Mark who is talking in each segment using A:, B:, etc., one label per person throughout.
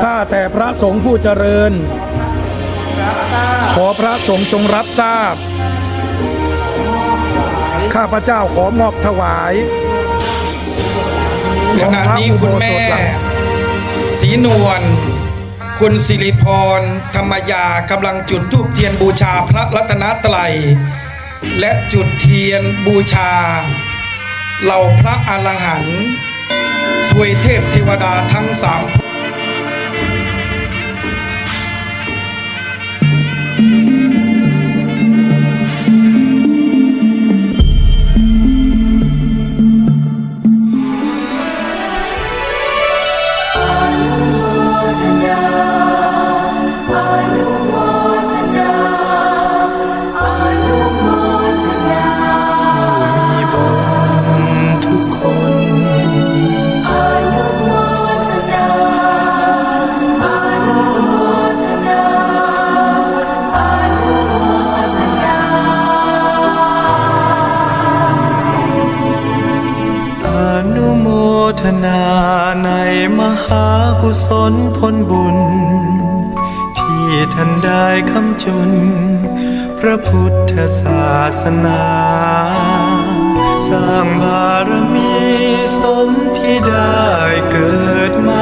A: ข้าแต่พระสงฆ์ผู้เจริญ ขอพระสงฆ์จงรับทราบ ข้าพระเจ้าขอมอบถวาย
B: ขณะนี้คุณแม่ศรีนวลคุณสิริพร ธรรมยากำลังจุดธูปเทียนบูชาพระรัตนตรัย และจุดเทียนบูชา เหล่าพระอรหันต์ทวยเทพเทวดาทั้งสาม
C: มี นาในมหากุศลผลบุญ ที่ท่านได้คำจุน พระพุทธศาสนา สร้างบารมีสมที่ได้เกิดมา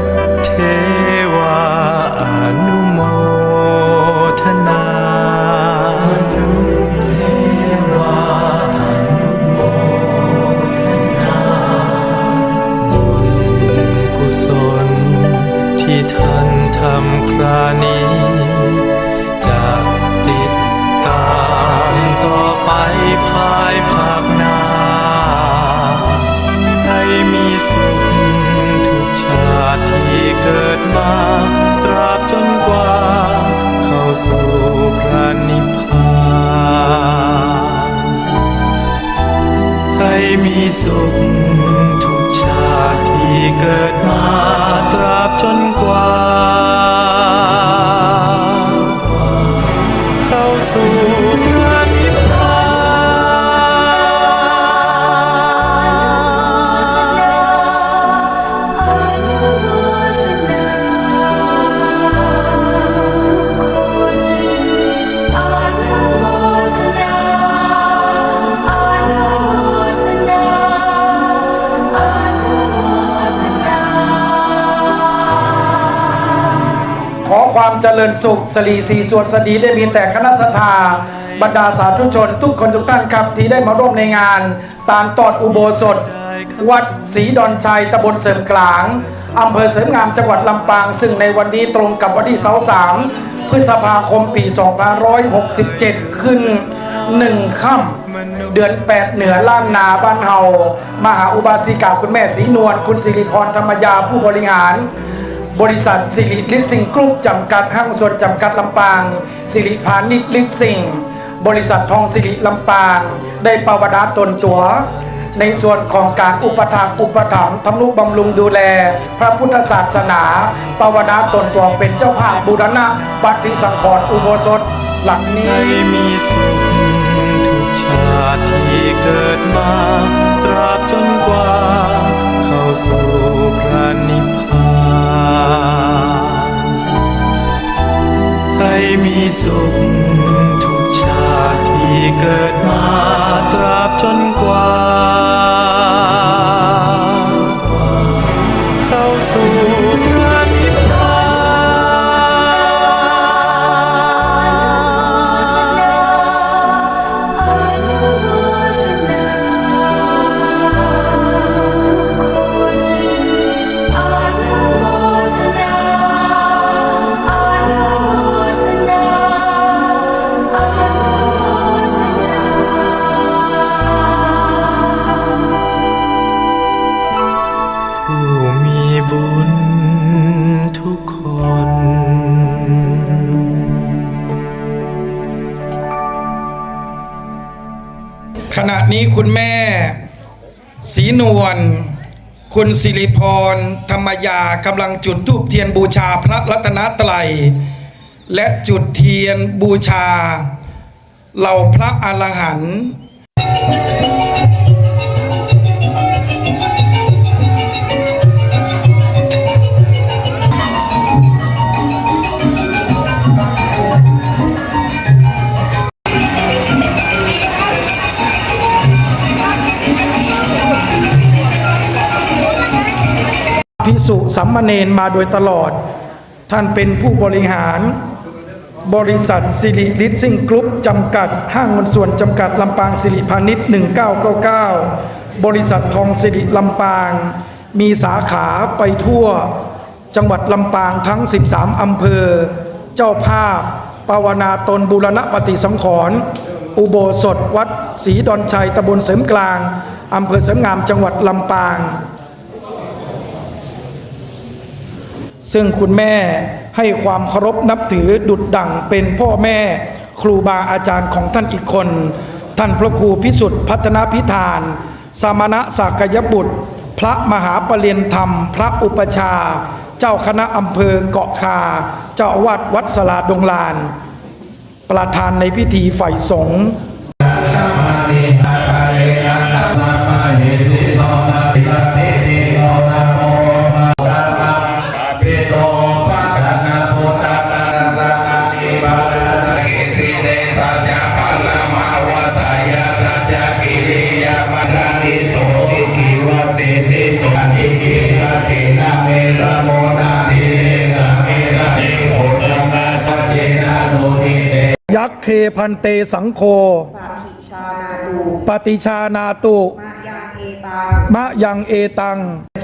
C: ษย์ เจริ
A: ญสุขสรีสีสวดสดีได้มีแต่คณะสัตยาบรรดาสาธุชน ทุกคนทุกท่านครับที่ได้มาร่วมในงาน ตามตอดอุโบสถ วัดศรีดอนชัยตำบลเสริมกลางอำเภอเสริมงามจังหวัดลำปาง ซึ่งในวันนี้ตรงกับวันที่เสาร์สามพฤษภาคมปี 2567 ขึ้นหนึ่งค่ำเดือน 8 เหนือล้านนาบ้านเฮามหาอุบาสิกาคุณแม่ศรีนวลคุณสิริพรธรรมยาผู้บริหาร บริษัทสิริลิสิงกรุ๊ปจำกัดห้างส่วนจำกัดลำปาง สิริพานิชลิสิงบริษัททองสิริลำปาง ได้ประวดาตนตัว ในส่วนของการอุปถากอุปถัมภ์ทำนุบำรุงดูแล พระพุทธศาสนาปวนาตนตัวเป็นเจ้าภาพบูรณะปฏิสังขรณ์อุโบสถหลังนี้
C: มีสุขทุกชาติที่เกิดมา ตราบจนกว่า เข้าสู่พระ สุขทุกชาติที่เกิดมาตราบจนกว่าเข้า บุญทุกคน
B: ขณะนี้คุณแม่ศรีนวลคุณสิริพร ธรรมยากำลังจุดธูปเทียนบูชาพระรัตนตรัย และจุดเทียนบูชา เหล่าพระอรหันต์
A: พิสุสัมมเนนมาโดยตลอด ท่านเป็นผู้บริหาร บริษัทสิริลิสซิ่งกรุ๊ปจำกัด ห้างหุ้นส่วนจำกัดลำปางสิริพาณิชย์1999 บริษัททองสิริลำปาง มีสาขาไปทั่ว จังหวัดลำปางทั้ง 13 อำเภอ เจ้าภาพ ปาวนาตนบูรณปฏิสังขรณ์อุโบสถวัดศรีดอนชัยตำบลเสริมกลางอำเภอเสริมงามจังหวัดลำปาง ซึ่งคุณแม่ให้ความเคารพนับถือดุดดั่งเป็นพ่อแม่ครูบาอาจารย์ของท่านอีกคน ท่านพระครูพิสุทธิ์พัฒนาพิธาน สามณะสักยบุตร พระมหาปรริยนธรรม พระอุปชา เจ้าคณะอำเภอเกาะคา เจ้าอาวาดวัดสลาดงลาน ประธานในพิธีฝ่ายสงฆ์ เคพันเตสังโฆ
D: ปาทิชานาตู
A: ปฏิชานาตุ
D: มะยังเอตัง
A: มะยังเอตัง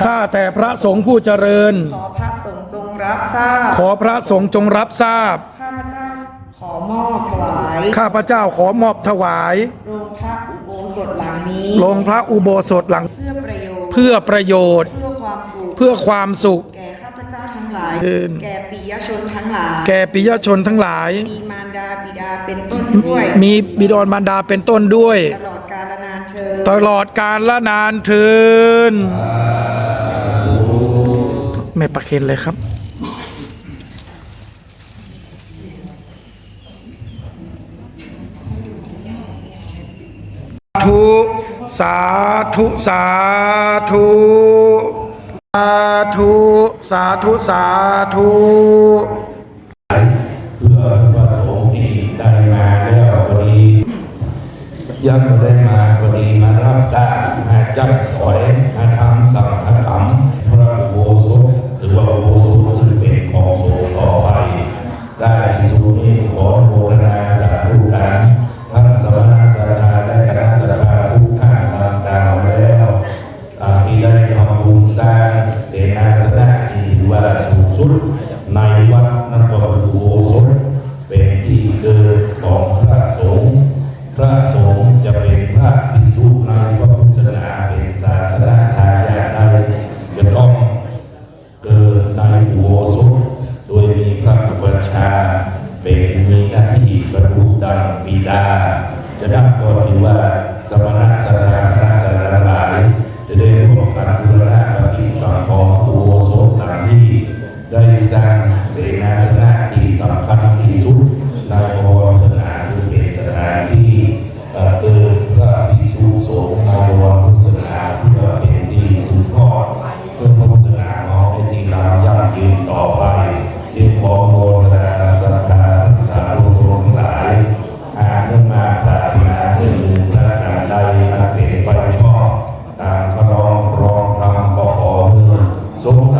A: ข้าแต่พระสงฆ์ผู้เจริญ
D: ขอพระสงฆ์จงรับทราบ
A: ขอพระสงฆ์จงรับทราบ
D: ข้าพเจ้าขอมอบถวาย
A: ข้าพเจ้าขอมอบถวาย
D: โรงพระอุโบสถหลังนี้
A: ลงพระอุโบสถหลัง
D: เพื่อประโยชน์
A: เพื่อประโยชน์
D: เพื่อความสุข
A: เพื่อความสุข
D: แก่ข้าพเจ้าทั้งหลาย
A: เอิ้น
D: แก่ปิยชนทั้งหลาย
A: แก่ปิยชนทั้งหลาย
D: มีมารดาบิดาเป็นต้นด้วย
A: มีบิดรมารดาเป็นต้นด้วย
D: ตลอดกาลนานเธอญ
A: ตลอดกาลละนานเทินแม่ประเคนเลยครับธุสาธุ สาธุสา ธุสาธุ สาธุ
E: เพื่อประสงค์ที่ได้มาแล้วพอดียังไม่ได้มาพอดีมารับทราบมาจับสอยมาทำ โบสถโดยมีพระอุปชา เป็นมีหน้าที่บรรลุดังบิดา จะนับก็ถือว่าสมณะสัตยาคณะสัตยารหลายจะได้ร่วมกันบูรณะปฏิสังขรณ์อุโบสถหลังที่ได้สร้างเสนาสน อ